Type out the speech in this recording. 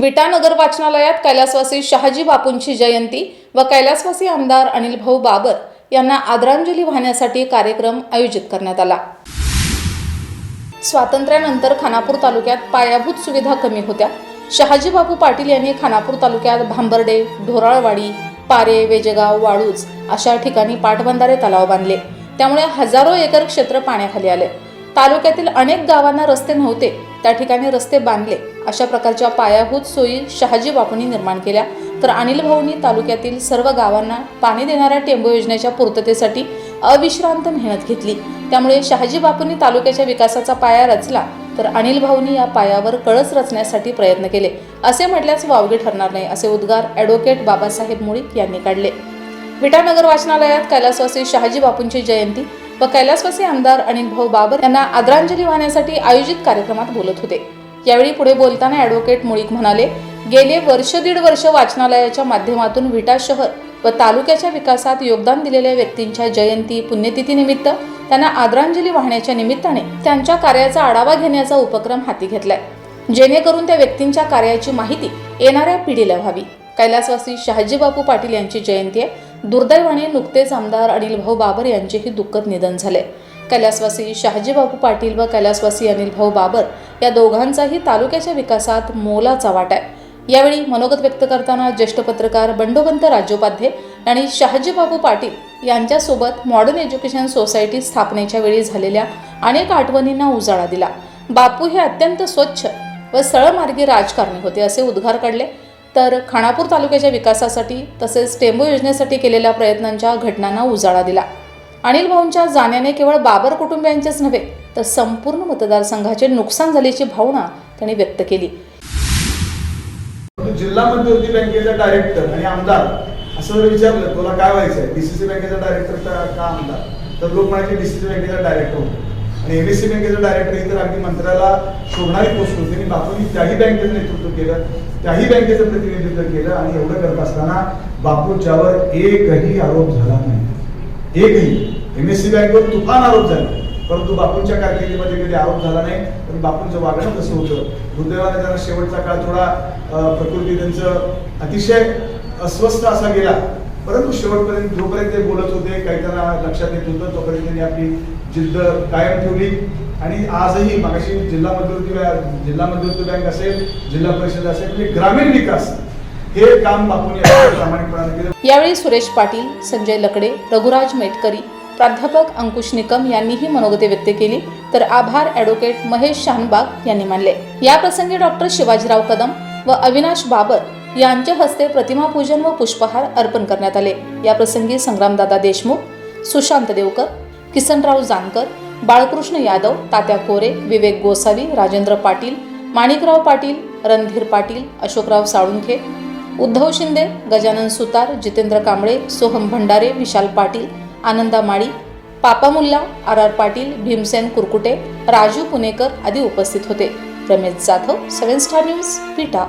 विटानगर वाचनालयात कैलासवासी शहाजी बापूंची जयंती व कैलासवासी आमदार अनिल भाऊ बाबर यांना आदरांजली वाहण्यासाठी कार्यक्रम आयोजित करण्यात आला. स्वातंत्र्यानंतर खानापूर तालुक्यात पायाभूत सुविधा कमी होत्या. शहाजी बापू पाटील यांनी खानापूर तालुक्यात भांबर्डे ढोराळवाडी पारे वेजेगाव वाळूज अशा ठिकाणी पाटबंधारे तलाव बांधले. त्यामुळे हजारो एकर क्षेत्र पाण्याखाली आले. तालुक्यातील अनेक गावांना रस्ते नव्हते. त्या ठिकाणी रस्ते बांधले. अशा प्रकारच्या पायाभूत सोयी शहाजी बापूंनी निर्माण केल्या. तर अनिल भाऊंनी तालुक्यातील सर्व गावांना पाणी देणाऱ्या टेंबू योजनेच्या पूर्ततेसाठी अविश्रांत मेहनत घेतली. त्यामुळे शहाजी बापूंनी तालुक्याच्या विकासाचा पाया रचला. तर अनिल भाऊंनी या पायावर कळस रचण्यासाठी प्रयत्न केले. असे म्हटल्यास वावगे ठरणार नाही असे उद्गार ॲडव्होकेट बाबासाहेब मुळीक यांनी काढले. विटानगर वाचनालयात कैलासवासी शहाजी बापूंची जयंती. व कैलासवासी आमदार अनिल भाऊ बाबर यांना आदरांजली वाहण्यासाठी आयोजित कार्यक्रमात बोलत होते. यावेळी पुढे बोलताना ॲडव्होकेट मुळीक म्हणाले गेले वर्ष दीड वर्ष वाचनालयाच्या माध्यमातून विटा शहर व तालुक्याच्या विकासात योगदान दिलेल्या व्यक्तींच्या जयंती पुण्यतिथीनिमित्त त्यांना आदरांजली वाहण्याच्या निमित्ताने त्यांच्या कार्याचा आढावा घेण्याचा उपक्रम हाती घेतलाय. जेणेकरून त्या व्यक्तींच्या कार्याची माहिती येणाऱ्या पिढीला व्हावी. कैलासवासी शहाजीबापू पाटील यांची जयंती आहे. दुर्दैवाने नुकतेच आमदार अनिल भाऊ बाबर यांचेही दुःखद निधन झाले. कैलासवासी शहाजीबाबू पाटील व कैलासवासी अनिल भाऊ बाबर या दोघांचाही तालुक्याच्या विकासात मोलाचा वाटा आहे. यावेळी मनोगत व्यक्त करताना ज्येष्ठ पत्रकार बंडोबंत राजोपाध्ये आणि शहाजीबाबू पाटील यांच्यासोबत मॉडर्न एज्युकेशन सोसायटी स्थापनेच्या वेळी झालेल्या अनेक आठवणींना उजाळा दिला. बापू हे अत्यंत स्वच्छ व सळमार्गी राजकारणी होते असे उद्गार काढले. तर खाणापूर तालुक्याच्या विकासासाठी तसेच टेंबू योजनेसाठी केलेल्या प्रयत्नांच्या घटनांना उजाळा दिला. अनिल भाऊंच्या जाण्याने केवळ बाबर कुटुंबियांचेच नव्हे तर संपूर्ण मतदारसंघाचे नुकसान झाल्याची भावना त्यांनी व्यक्त केली. जिल्हा मध्यवर्ती बँकेचा डायरेक्टर आणि आमदार असं जर विचारलं तुला काय व्हायचंय? डीसीसी बँकेचा डायरेक्टर का आमदार? तर लोक म्हणायचे डीसीसी बँकेचा डायरेक्टर होतो. आणि एबीसी बँकेचं डायरेक्टर ही तर अगदी मंत्र्याला शोभणारी पोस्ट होती. आणि बापूंनी त्याही बँकेचं नेतृत्व केलं त्याही बँकेचं प्रतिनिधित्व केलं आणि एवढं करत असताना बापूंच्यावर एकही आरोप झाला नाही. एकही. एम एस सी बँकेवर तुफान आरोप झाले. परंतु बापूंच्या कारकिर्दीमध्ये कधी आरोप झाला नाही पण बापूंचं वागणं कसं होतं? दुर्दैवाने त्यांना शेवटचा काळ थोडा प्रकृती त्यांचं अतिशय अस्वस्थ असा गेला. परंतु शेवटपर्यंत जोपर्यंत ते बोलत होते काही त्यांना लक्षात येत होतं तोपर्यंत त्यांनी आपली जिद्द कायम ठेवली. आणि आजही मागाशी जिल्हा मध्यवर्ती बँक जिल्हा मध्यवर्ती बँक असेल जिल्हा परिषद असेल म्हणजे ग्रामीण विकास हे काम बापूंनी प्रामाणिकपणाने केलं. यावेळी सुरेश पाटील संजय लकडे रघुराज मेटकरी प्राध्यापक अंकुश निकम यांनीही मनोगते व्यक्त केली. तर आभार ॲडव्होकेट महेश शानबाग यांनी मानले. या प्रसंगी डॉक्टर शिवाजीराव कदम व अविनाश बाबर यांच्या हस्ते प्रतिमा पूजन व पुष्पहार अर्पण करण्यात आले. या प्रसंगी संग्रामदादा देशमुख सुशांत देवकर किसनराव जानकर बाळकृष्ण यादव तात्या कोरे विवेक गोसावी राजेंद्र पाटील माणिकराव पाटील रणधीर पाटील अशोकराव साळुंखे उद्धव शिंदे गजानन सुतार जितेंद्र कांबळे सोहम भंडारे विशाल पाटील आनंदा माळी पापा मुल्ला आर आर पाटील भीमसेन कुरकुटे राजू पुणेकर आदी उपस्थित होते. Ramesh Jadhav seven star news पिटा